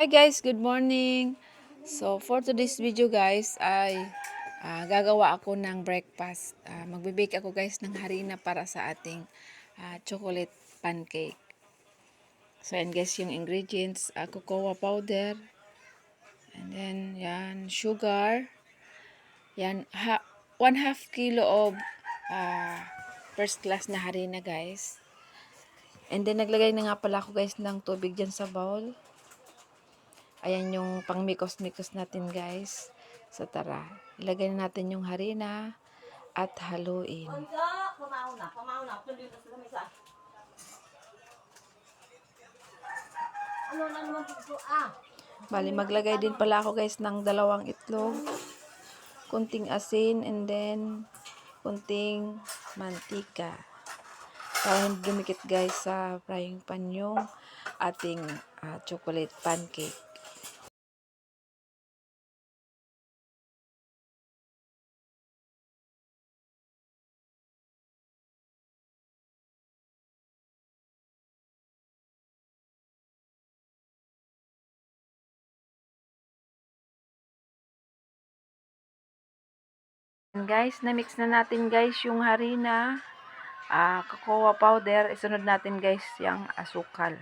Hi guys, good morning. So for today's video guys ay ah, gagawa ako ng breakfast. Ah, Magbe-bake ako guys ng harina para sa ating ah, chocolate pancake. So yan guys yung ingredients, ah, cocoa powder, and then yan sugar, yan ha, one half kilo of ah, first class na harina guys. And then naglagay na nga pala ako guys ng tubig dyan sa bowl. Ayan yung pangmikos-mikos natin guys. So tara, ilagay na natin yung harina at haluin. Bali, maglagay din pala ako guys ng dalawang itlog, kunting asin, and then kunting mantika. Para hindi dumikit guys sa frying pan yung ating ah, chocolate pancake. Guys, na-mix na natin guys yung harina, ah, cocoa powder, isunod natin guys yung asukal.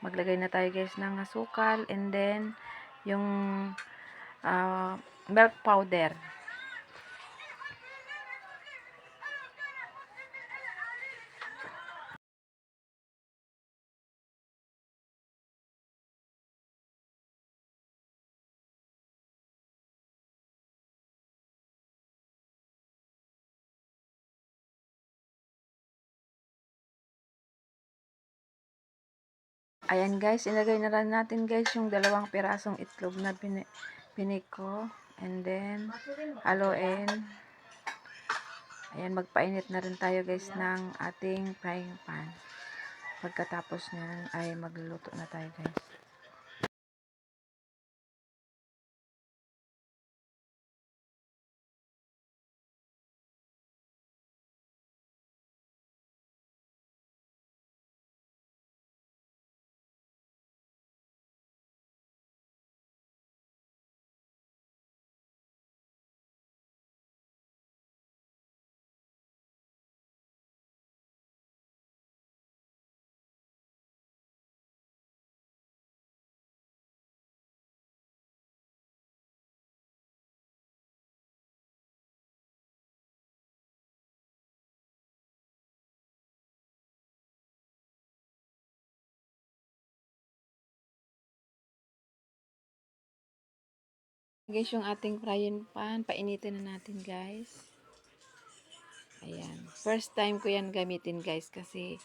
Maglagay na tayo guys ng asukal and then yung ah, milk powder. Ayan guys, ilagay na rin natin guys yung dalawang pirasong itlog na pini piniko. And then, haluin. Ayan, magpainit na rin tayo guys ng ating frying pan. Pagkatapos nyan ay magluluto na tayo guys. Guys, yung ating frying pan, painitin na natin guys. Ayan. First time ko yan gamitin guys kasi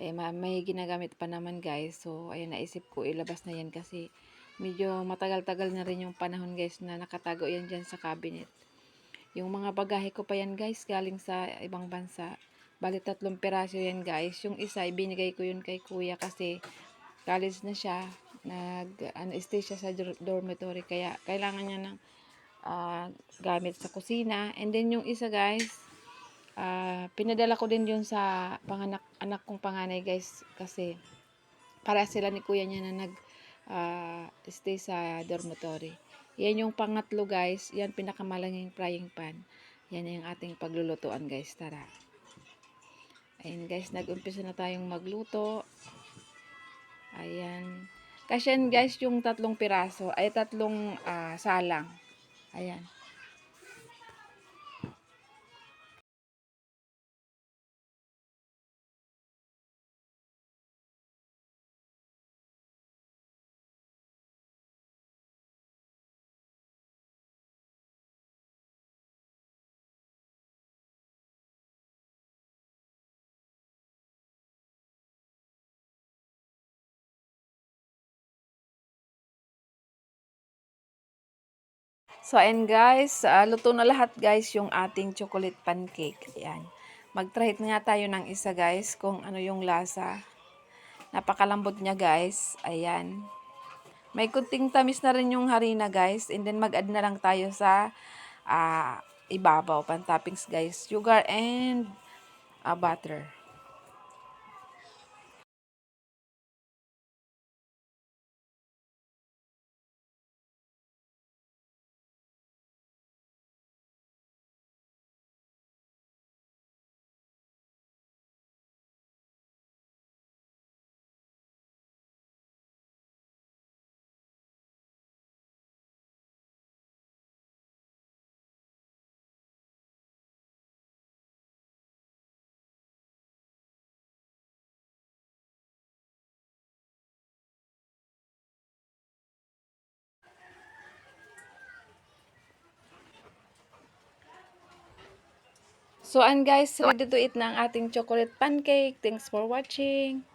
eh, ma- may ginagamit pa naman guys. So, ayan, naisip ko ilabas na yan kasi medyo matagal-tagal na rin yung panahon guys na nakatago yan dyan sa cabinet. Yung mga bagahe ko pa yan guys galing sa ibang bansa. Bali tatlong piraso yan guys. Yung isa ibinigay ko yun kay kuya kasi college na siya. Nag stay siya sa dor- dormitory kaya kailangan niya ng ah, gamit sa kusina. And then yung isa guys, ah, pinadala ko din yun sa panganak anak kong panganay guys kasi para sila ni kuya niya na nag ah, stay sa dormitory. Yan yung pangatlo guys, yan pinakamalanging frying pan. Yan yung ating paglulutuan guys, tara. Ayun guys, nag-umpisa na tayong magluto. Kasi guys, yung tatlong piraso, ay tatlong ah, salang. Ayan. So, ayan guys, ah, luto na lahat guys yung ating chocolate pancake. Ayan. Mag-try nga tayo ng isa guys kung ano yung lasa. Napakalambot niya guys. Ayan. May kunting tamis na rin yung harina guys. And then mag-add na lang tayo sa ah, ibabaw, pan-toppings guys. Sugar and ah, butter. So, and guys, ready to eat na ating chocolate pancake. Thanks for watching.